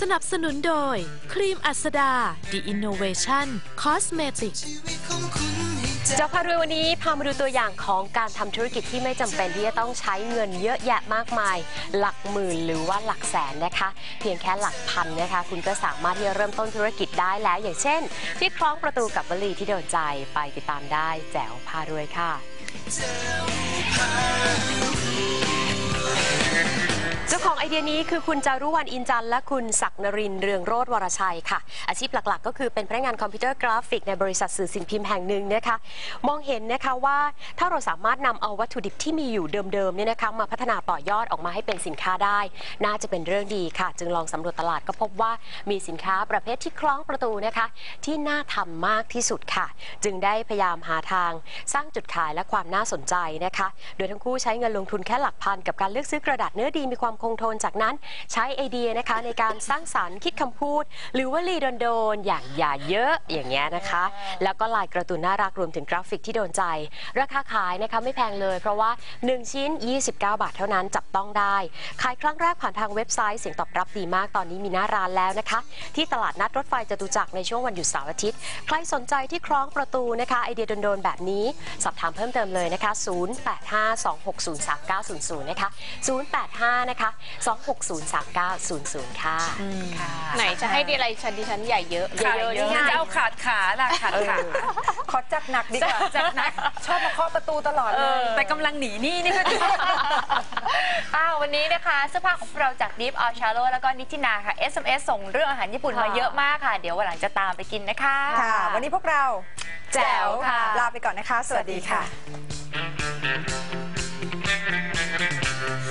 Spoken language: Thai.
สนับสนุนโดย ครีมอัสดา The Innovation Cosmetic เจ้าพารวยวันนี้พามาดูตัวอย่างของการทำธุรกิจที่ไม่จำเป็นที่จะต้องใช้เงินเยอะแยะมากมาย หลักหมื่นหรือว่าหลักแสนนะคะ เพียงแค่หลักพันนะคะ คุณก็สามารถที่จะเริ่มต้นธุรกิจได้แล้ว อย่างเช่น ที่คล้องประตูกับวลีที่โดนใจไปติดตามได้แจ๋วพารวยค่ะ เดียนี้คือคุณจารุวรรณอินจันและคุณศักนรินเรืองโรธวรชัยค่ะ อาชีพหลักๆ ก็คือเป็นพนักงานคอมพิวเตอร์กราฟิกในบริษัทสื่อสิ่งพิมพ์แห่งหนึ่งนะคะ มองเห็นนะคะว่าถ้าเราสามารถนำเอาวัตถุดิบที่มีอยู่เดิมๆเนี่ยนะคะมาพัฒนาต่อยอดออกมาให้เป็นสินค้าได้ น่าจะเป็นเรื่องดีค่ะ จึงลองสำรวจตลาดก็พบว่ามีสินค้าประเภทที่คล้องประตูนะคะ ที่น่าทำมากที่สุดค่ะ จึงได้พยายามหาทาง สร้างจุดขายและความน่าสนใจนะคะ โดยทั้งคู่ใช้เงินลงทุนแค่หลักพันกับการเลือกซื้อกระดาษเนื้อดีมีความคงทนจากนั้นใช้ไอเดียนะคะในการสร้างสารรค์คิดคำพูด หรือว่าลีโดนๆอย่างอย่าเยอะอย่างเงี้ยนะคะ แล้วก็ลายกร์ตูนน่ารักรวมถึงกราฟิกที่โดนใจ ราคาขายนะคะไม่แพงเลย เพราะว่า 1 ชิ้น 29 บาทเท่านั้นจับต้องได้ ขายครั้งแรกผ่านทางเว็บไซต์เสียงตอบรับดีมากตอนนี้มีหน้าร้านแล้วนะคะ ที่ตลาดนัดรถไฟจตุจักรในช่วงวันหยุดเสาร์อาทิตย์ ใครสนใจที่คล้องประตูนะคะไอเดียโดนๆแบบนี้ สอบถามเพิ่มเติมเลยนะคะ 0852603900 นะคะ 085 นะคะ2603900ค่ะไหนจะให้ดีอะไรฉันดิฉันใหญ่เยอะเยอะๆนี่ไงจะเอาขาดขาล่ะขาดขาขอจัดหนักดีกว่าจัดหนักชอบมาเคาะประตูตลอดเลย แต่กำลังหนีหนี่นี่ก็ดีอ้าววันนี้นะคะเสื้อผ้าของเราจากดิฟอ l ชาโลแล้วก็นิตินาค่ะ SMS ส่งเรื่องอาหารญี่ปุ่นมาเยอะมากค่ะ เดี๋ยววันหลังจะตามไปกินนะคะ ค่ะ วันนี้พวกเรา แจ๋วค่ะ ลาไปก่อนนะคะ สวัสดีค่ะ